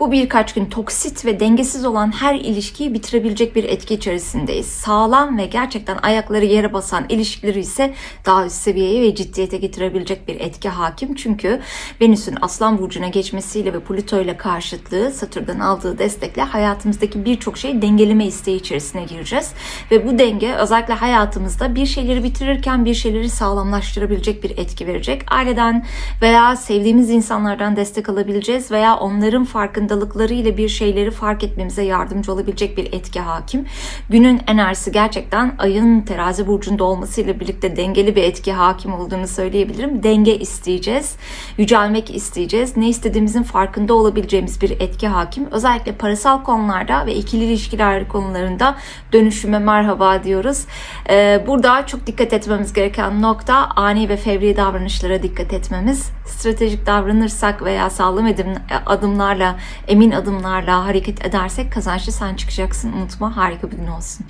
Bu birkaç gün toksit ve dengesiz olan her ilişkiyi bitirebilecek bir etki içerisindeyiz. Sağlam ve gerçekten ayakları yere basan ilişkileri ise daha üst seviyeye ve ciddiyete getirebilecek bir etki hakim. Çünkü Venüs'ün Aslan Burcu'na geçmesiyle ve Plüto ile karşıtlığı Satürn'den aldığı destekle hayatımızdaki birçok şeyi dengeleme isteği içerisine gireceğiz. Ve bu denge özellikle hayatımızda bir şeyleri bitirirken bir şeyleri sağlamlaştırabilecek bir etki verecek. Aileden veya sevdiğimiz insanlardan destek alabileceğiz veya onların farkındalıkları bir şeyleri fark etmemize yardımcı olabilecek bir etki hakim. Günün enerjisi gerçekten ayın terazi burcunda olmasıyla birlikte dengeli bir etki hakim olduğunu söyleyebilirim. Denge isteyeceğiz, yücelmek isteyeceğiz. Ne istediğimizin farkında olabileceğimiz bir etki hakim. Özellikle parasal konularda ve ikili ilişkiler konularında dönüşüme merhaba diyoruz. Ee, burada çok dikkat etmemiz gereken nokta ani ve fevri davranışlara dikkat etmemiz. Stratejik davranırsak veya sağlam adım- adımlarla, emin adımlarla hareket edersek kazançlı sen çıkacaksın. Unutma harika bir gün olsun.